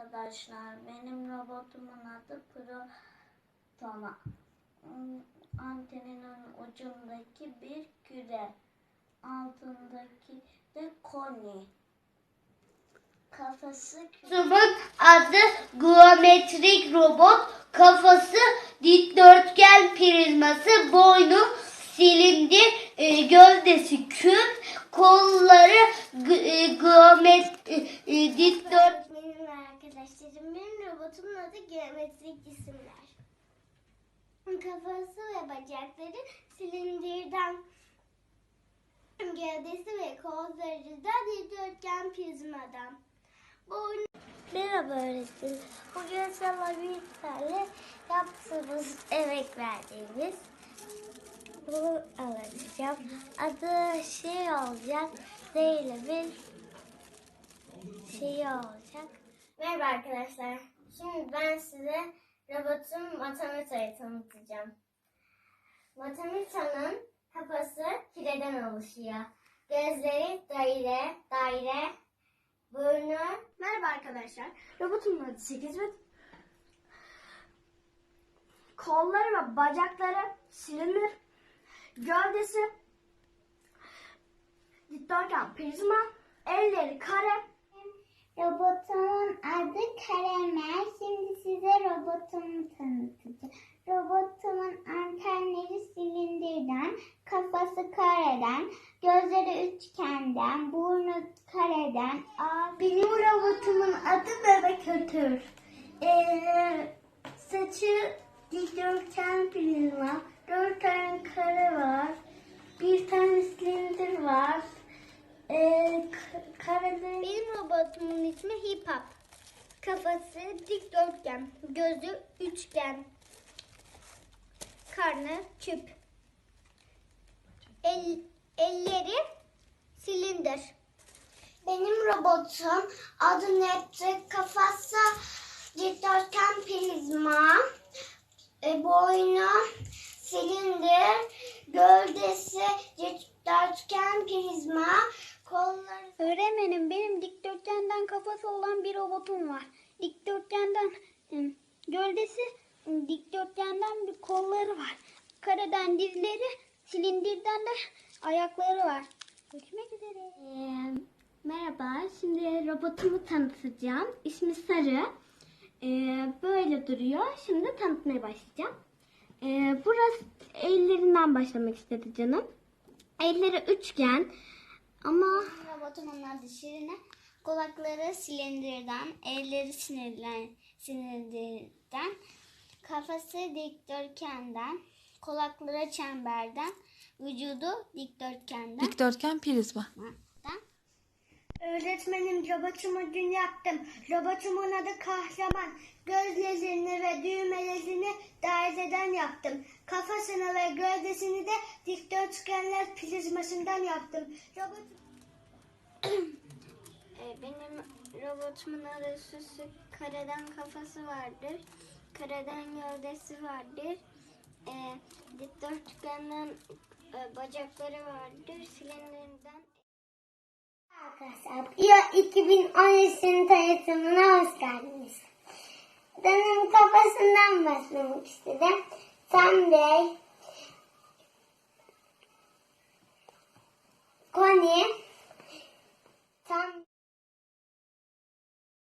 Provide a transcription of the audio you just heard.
arkadaşlar. Benim robotumun adı Protona. Hmm, Anteninin ucundaki bir küre. Altındaki de koni. Kafası. Robotumun adı geometrik robot. Kafası dikdörtgen prizması, boynu silindir, e, gövdesi küp, kolları g- e, geomet dikdört Benim arkadaşlarım, benim robotumun adı geometrik cisimler. Kafası ve bacakları silindirden, gövdesi ve kolları da dikdörtgen prizmadan. Boynu... Merhaba öğretmenim. Bugün sana bir tane yaptığımız, emek verdiğimiz bunu anlatacağım. Adı şey olacak, Zeynep'in şeyi olacak. Merhaba arkadaşlar. Şimdi ben size robotum Matamita'yı tanıtacağım. Matamita'nın kafası kireden oluşuyor. Gözleri daire, daire, burnu... Merhaba arkadaşlar. Robotumun adı 8 bit. Kolları ve bacakları silindir. Gövdesi dikdörtgen prizma. Elleri kare, Robotumun adı Karamel. Şimdi size robotumu tanıtacağım. Robotumun antenleri silindirden, kafası kareden, gözleri üçgenden, burnu kareden. Benim robotumun adı Bebek Ötür. Ee, saçı dikdörtgen prizma. Dört tane kare var. Bir tane silindir var. Ee, karede... Benim robotumun ismi Hip Hop. Kafası dikdörtgen, gözü üçgen, karnı küp, El, elleri silindir. Benim robotum adı Neptü. Kafası dikdörtgen prizma. E, boynu silindir. Gövdesi dikdörtgen prizma. Kolları... Öğretmenim benim dikdörtgenden kafası olan bir robotum var. Dikdörtgenden gövdesi, dikdörtgenden bir kolları var. Kareden dizleri, silindirden de ayakları var. Görüşmek üzere. Ee, merhaba, şimdi robotumu tanıtacağım. İsmi Sarı. Ee, böyle duruyor. Şimdi tanıtmaya başlayacağım. Ee, burası ellerinden başlamak istedi canım. Elleri üçgen ama... Robotumun adı Şirine. Kulakları silindirden, elleri sinirlen, silindirden, kafası dikdörtgenden, kulakları çemberden, vücudu dikdörtgenden. Dikdörtgen prizma. Öğretmenim robotumu dün yaptım. Robotumun adı kahraman. Gözlerini ve düğmelerini daireden yaptım. Kafasını ve gövdesini de dikdörtgenler prizmasından yaptım. Robot... E, Benim robotumun adı Süsü. Kareden kafası vardır. Kareden gövdesi vardır. E, dikdörtgenden e, bacakları vardır. Silindirden Arkadaşlar, Bio 2013'ün tanıtımına hoş geldiniz. Benim kafasından başlamak istedim. Bey, Koni, Sam